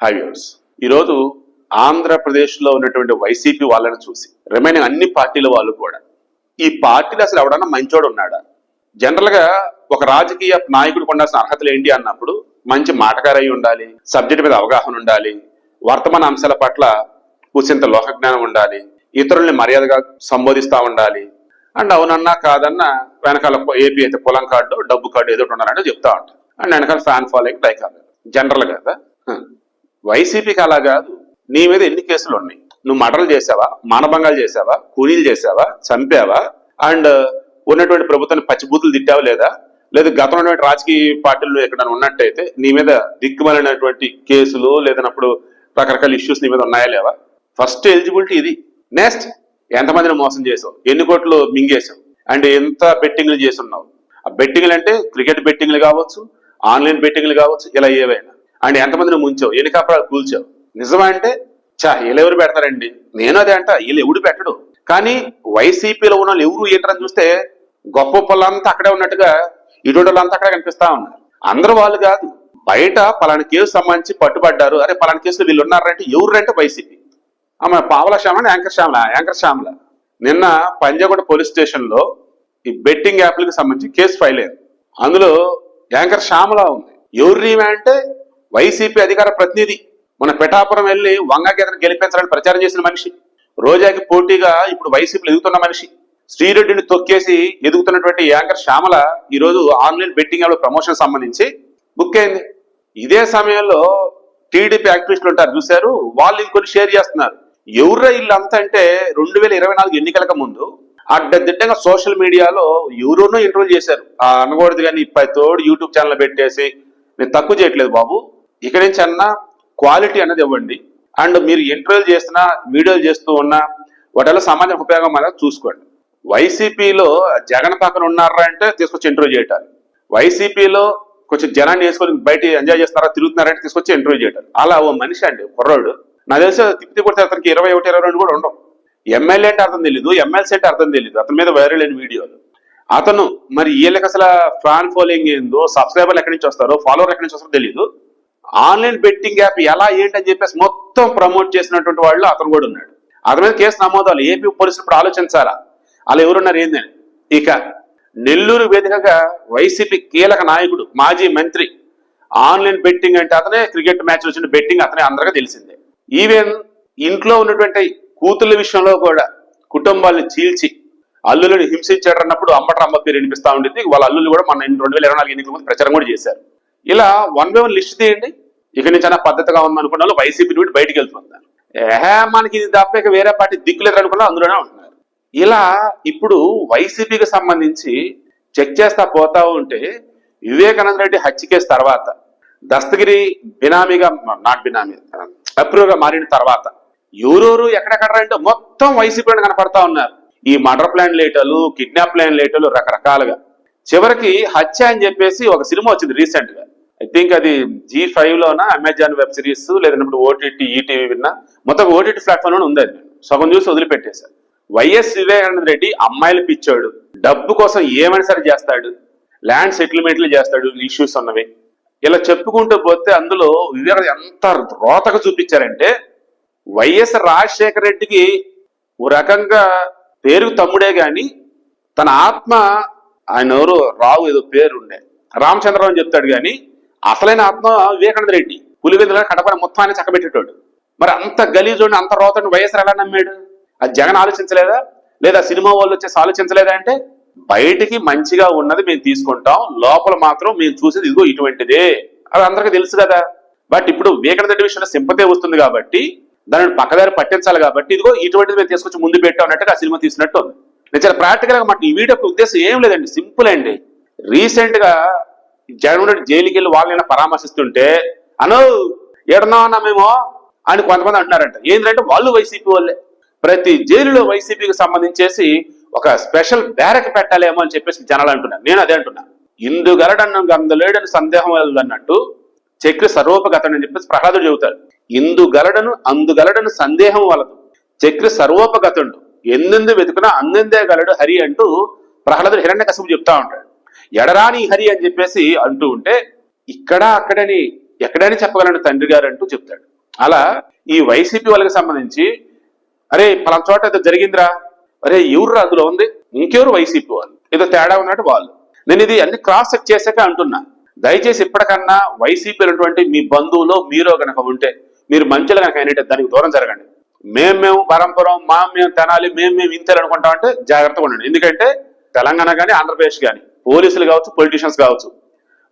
High viewers ఈరోజు ఆంధ్రప్రదేశ్లో ఉన్నటువంటి వైసీపీ వాళ్ళని చూసి రిమైనింగ్ అన్ని పార్టీల వాళ్ళు కూడా ఈ పార్టీలు అసలు ఎవడన్నా మంచోడు ఉన్నాడా? జనరల్గా ఒక రాజకీయ నాయకుడికి ఉండాల్సిన అర్హతలు ఏంటి అన్నప్పుడు మంచి మాటకారై ఉండాలి సబ్జెక్ట్ మీద అవగాహన ఉండాలి వర్తమాన అంశాల పట్ల కూసింత లోకజ్ఞానం ఉండాలి ఇతరుల్ని మర్యాదగా సంబోధిస్తా ఉండాలి. అండ్ అవునన్నా కాదన్నా వెనకాల ఏపీ అయితే పొలం కార్డు డబ్బు కార్డు ఏదో ఒకటి ఉండాలంటే చెప్తా ఉంటారు. అండ్ వెనకాల ఫ్యాన్ ఫాలోయింగ్ లైక్ జనరల్ కదా? వైసీపీకి అలా కాదు. నీ మీద ఎన్ని కేసులు ఉన్నాయి? నువ్వు మటలు చేసావా? మానభంగాలు చేసావా? కూలీలు చేసావా? చంపావా? అండ్ ఉన్నటువంటి ప్రభుత్వాన్ని పచ్చిబూతులు తిట్టావా లేదా? లేదా గతంలో ఉన్నటువంటి రాజకీయ పార్టీలు ఎక్కడ ఉన్నట్టయితే నీ మీద దిక్కుమలైనటువంటి కేసులు లేదన్నప్పుడు రకరకాల ఇష్యూస్ నీ మీద ఉన్నాయా లేవా? ఫస్ట్ ఎలిజిబిలిటీ ఇది. నెక్స్ట్ ఎంతమందిని మోసం చేసావు? ఎన్ని కోట్లు మింగేసావు అండ్ ఎంత బెట్టింగ్లు చేసి ఉన్నావు ఆ బెట్టింగ్లు అంటే క్రికెట్ బెట్టింగ్లు కావచ్చు ఆన్లైన్ బెట్టింగ్లు కావచ్చు ఇలా ఏవైనా. అండ్ ఎంతమందిని ముంచావు? ఎన్ని కాపురాలు కూల్చావు? నిజమా అంటే చా వీళ్ళు ఎవరు పెడతారండి? నేను అదే అంట వీళ్ళు ఎవడు పెట్టడు. కానీ వైసీపీలో ఉన్న వాళ్ళు ఎవరు ఏంటని చూస్తే గొప్ప వాళ్ళంతా అక్కడే ఉన్నట్టుగా ఇటువంటి వాళ్ళంతా అక్కడే కనిపిస్తా ఉన్నారు. అందరు వాళ్ళు కాదు. బయట పలానా కేసు సంబంధించి పట్టుబడ్డారు. అరే పలానా కేసులో వీళ్ళు ఉన్నారంటే ఎవరంటే వైసీపీ. ఆమె పావల శ్యామల యాంకర్ శ్యామల యాంకర్ శ్యామల. నిన్న పంజాగూడ పోలీస్ స్టేషన్లో ఈ బెట్టింగ్ యాప్లకు సంబంధించి కేసు ఫైల్ అయింది. అందులో యాంకర్ శ్యామల ఉంది. ఎవరు అంటే వైసీపీ అధికార ప్రతినిధి మన పిఠాపురం వెళ్ళి వంగాకేతను గెలిపించాలని ప్రచారం చేసిన మనిషి. రోజాకి పోటీగా ఇప్పుడు వైసీపీలో ఎదుగుతున్న మనిషి. శ్రీరెడ్డిని తొక్కేసి ఎదుగుతున్నటువంటి యాంకర్ శ్యామల ఈరోజు ఆన్లైన్ బెట్టింగ్ యాప్ ప్రమోషన్ సంబంధించి బుక్ అయింది. ఇదే సమయంలో టీడీపీ యాక్టివిస్టులు ఉంటారు చూశారు? వాళ్ళు ఇంకొని షేర్ చేస్తున్నారు. ఎవరు వీళ్ళంతా అంటే రెండు వేల ఇరవై నాలుగు ఎన్నికలకు ముందు అడ్డదిడ్డంగా సోషల్ మీడియాలో ఎవరోనో ఇంటర్వ్యూ చేశారు. ఆ అనకూడదు కానీ ఇప్పటి తోడు యూట్యూబ్ ఛానల్ పెట్టేసి నేను తక్కువ చేయట్లేదు బాబు. ఇక్కడి నుంచి అన్నా క్వాలిటీ అనేది ఇవ్వండి. అండ్ మీరు ఇంటర్వ్యూలు చేస్తున్నా వీడియోలు చేస్తూ ఉన్నా వాటిలో సమాజం ఉపయోగం అనేది చూసుకోండి. వైసీపీలో జగన్ పక్కన ఉన్నారా అంటే తీసుకొచ్చి ఇంటర్వ్యూ చేయటాలి వైసీపీలో కొంచెం జనాన్ని వేసుకొని బయట ఎంజాయ్ చేస్తారా తిరుగుతున్నారంటే తీసుకొచ్చి ఇంటర్వ్యూ చేయటాలు అలా ఓ మనిషి అండి కుర్రోడు. నాకు తెలిసి తిప్పి కొడితే అతనికి ఇరవై ఒకటి ఇరవై రెండు కూడా ఉండవు. ఎమ్మెల్యే అంటే అర్థం తెలీదు ఎమ్మెల్సీ అంటే అర్థం తెలీదు. అతని మీద వైరల్ అయిన వీడియోలు అతను మరి వీళ్ళకి అసలు ఫ్యాన్ ఫాలోయింగ్ ఏందో సబ్స్క్రైబర్లు ఎక్కడి నుంచి వస్తారో ఫాలోవర్ ఎక్కడి నుంచి వస్తారో తెలియదు ఆన్లైన్ బెట్టింగ్ యాప్ ఎలా ఏంటి అని చెప్పేసి మొత్తం ప్రమోట్ చేసినటువంటి వాళ్ళు అతను కూడా ఉన్నాడు. అతని మీద కేసు నమోదాలు ఏపీ పోలీసులు ఇప్పుడు ఆలోచించాలా? అలా ఎవరున్నారు ఏందని ఇక నెల్లూరు వేదికగా వైసీపీ కీలక నాయకుడు మాజీ మంత్రి ఆన్లైన్ బెట్టింగ్ అంటే అతనే క్రికెట్ మ్యాచ్ వచ్చిన బెట్టింగ్ అతనే అందరికీ తెలిసిందే. ఈవెన్ ఇంట్లో ఉన్నటువంటి కూతుళ్ళ విషయంలో కూడా కుటుంబాలను చీల్చి అల్లులను హింసించాడు అన్నప్పుడు అమ్మట అమ్మ పేరు వినిపిస్తూ ఉండేది వాళ్ళ అల్లులు కూడా మన రెండు వేల ఇరవై నాలుగు ఎన్నికల ముందు ప్రచారం కూడా చేశారు. ఇలా వన్ బై వన్ లిస్ట్ తీయండి. ఇక నుంచి అన్న పద్ధతిగా ఉందనుకున్న వాళ్ళు వైసీపీ నుండి బయటికి వెళ్తున్నారు ఏహే మనకి ఇది తప్పక వేరే పార్టీ దిక్కులేదు అనుకున్నా అందులోనే ఉంటున్నారు. ఇలా ఇప్పుడు వైసీపీకి సంబంధించి చెక్ చేస్తా పోతా ఉంటే వివేకానంద రెడ్డి హత్య కేసు తర్వాత దస్తగిరి బినామీగా నాట్ బినామీ అప్రూవ్గా మారిన తర్వాత ఎవరెవరు ఎక్కడెక్కడ అంటే మొత్తం వైసీపీ కనపడతా ఉన్నారు. ఈ మర్డర్ ప్లాన్ లేటలు కిడ్నాప్ ప్లాన్ లేటలు రకరకాలుగా. చివరికి హత్య అని చెప్పేసి ఒక సినిమా వచ్చింది రీసెంట్గా ఐ థింక్ అది జీ ఫైవ్ లోన అమెజాన్ వెబ్ సిరీస్ లేదంటే ఓటీటీ ఈటీవీ విన్నా మొత్తం ఓటీటీ ప్లాట్ఫామ్లోనే ఉంది అది సగం చూసి వదిలిపెట్టేశారు. వైఎస్ వివేకానంద రెడ్డి అమ్మాయిలు పిచ్చాడు. డబ్బు కోసం ఏమైనా సరే చేస్తాడు. ల్యాండ్ సెటిల్మెంట్లు చేస్తాడు ఇష్యూస్ ఉన్నవి. ఇలా చెప్పుకుంటూ పోతే అందులో వివేక ఎంత రోతగా చూపించారంటే వైఎస్ రాజశేఖర రెడ్డికి ఓ రకంగా పేరు తమ్ముడే గాని తన ఆత్మ ఆయన ఎవరు రావు ఏదో పేరు ఉండే రామచంద్రరావు అని చెప్తాడు కానీ అసలైన ఆత్మ వివేకానంద రెడ్డి పులివెందుల కడప మొత్తం ఆయన చక్కబెట్టేటోడు. మరి అంత గలీజోడిని అంత రోతని వైఎస్ఆర్ ఎలా నమ్మాడు? అది జగన్ ఆలోచించలేదా? లేదా సినిమా వాళ్ళు వచ్చేసి ఆలోచించలేదా అంటే బయటికి మంచిగా ఉన్నది మేము తీసుకుంటాం లోపల మాత్రం మేము చూసేది ఇదిగో ఇటువంటిదే. అది అందరికీ తెలుసు కదా. బట్ ఇప్పుడు వివేకానంద రెడ్డి విషయంలో సింపతే వస్తుంది కాబట్టి దానిని పక్కదారి పట్టించాలి కాబట్టి ఇదిగో ఇటువంటిది మేము తీసుకొచ్చి ముందు పెట్టాం అన్నట్టుగా ఆ సినిమా తీసినట్టు ఉంది. నిజంగా చాలా ప్రాక్టికల్గా మాకు ఈ వీడియో ఉద్దేశం ఏం లేదండి సింపుల్ అండి. రీసెంట్ జగన్మోహన్ రెడ్డి జైలుకి వెళ్ళి వాళ్ళని పరామర్శిస్తుంటే అను ఎడనా అన్నా మేము? అని కొంతమంది అంటున్నారంట. ఏంటంటే వాళ్ళు వైసీపీ వాళ్ళే. ప్రతి జైలులో వైసీపీకి సంబంధించేసి ఒక స్పెషల్ బ్యారక్ పెట్టాలేమో అని చెప్పేసి జనాలు అంటున్నారు. నేను అదే అంటున్నా. ఇందు గలడన్న గందలేడని సందేహం అన్నట్టు చక్రి సర్వోపగతని చెప్పేసి ప్రహ్లాదుడు చెబుతాడు. ఇందు గలడను అందుగలడను సందేహం వలదు. చక్రి సర్వోపగతుడు. ఎందెందు వెతుకునా అందెందే గలడు హరి అంటూ ప్రహ్లాదుడు హిరణ్య చెప్తా ఉంటాడు. ఎడరాని హరి అని చెప్పేసి అంటూ ఉంటే ఇక్కడ అక్కడని ఎక్కడని చెప్పగలను తండ్రి గారు అంటూ చెప్తాడు. అలా ఈ వైసీపీ వాళ్ళకి సంబంధించి అరే పలా చోట ఏదో జరిగిందిరా? అరే ఎవరు అందులో ఉంది? ఇంకెవరు వైసీపీ వాళ్ళు? ఏదో తేడా ఉన్నట్టు వాళ్ళు. నేను ఇది అన్ని క్రాస్ చెక్ చేశాక అంటున్నా. దయచేసి ఇప్పటికన్నా వైసీపీ అయినటువంటి మీ బంధువులు మీరు గనక ఉంటే మీరు మంచిలో కనుక అయినట్టే దానికి దూరం జరగండి. మేము మేము పరంపరం మా మేము తెనాలి మేము మేము ఇంతలు అనుకుంటామంటే జాగ్రత్తగా ఉండండి. ఎందుకంటే తెలంగాణ కానీ ఆంధ్రప్రదేశ్ కానీ పోలీసులు కావచ్చు పొలిటీషియన్స్ కావచ్చు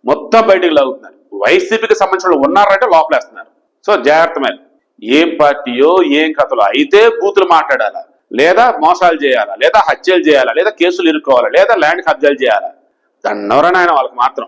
మొత్తం బయటికి లాగుతున్నారు. వైసీపీకి సంబంధించిన ఉన్నారంటే లోపలేస్తున్నారు. సో జాగ్రత్త మేలు ఏం పార్టీయో ఏం కథలో అయితే బూతులు మాట్లాడాలా? లేదా మోసాలు చేయాలా? లేదా హత్యలు చేయాలా? లేదా కేసులు ఇరుక్కోవాలా లేదా ల్యాండ్ కబ్జాలు చేయాలా? దండవరనాయన వాళ్ళకి మాత్రం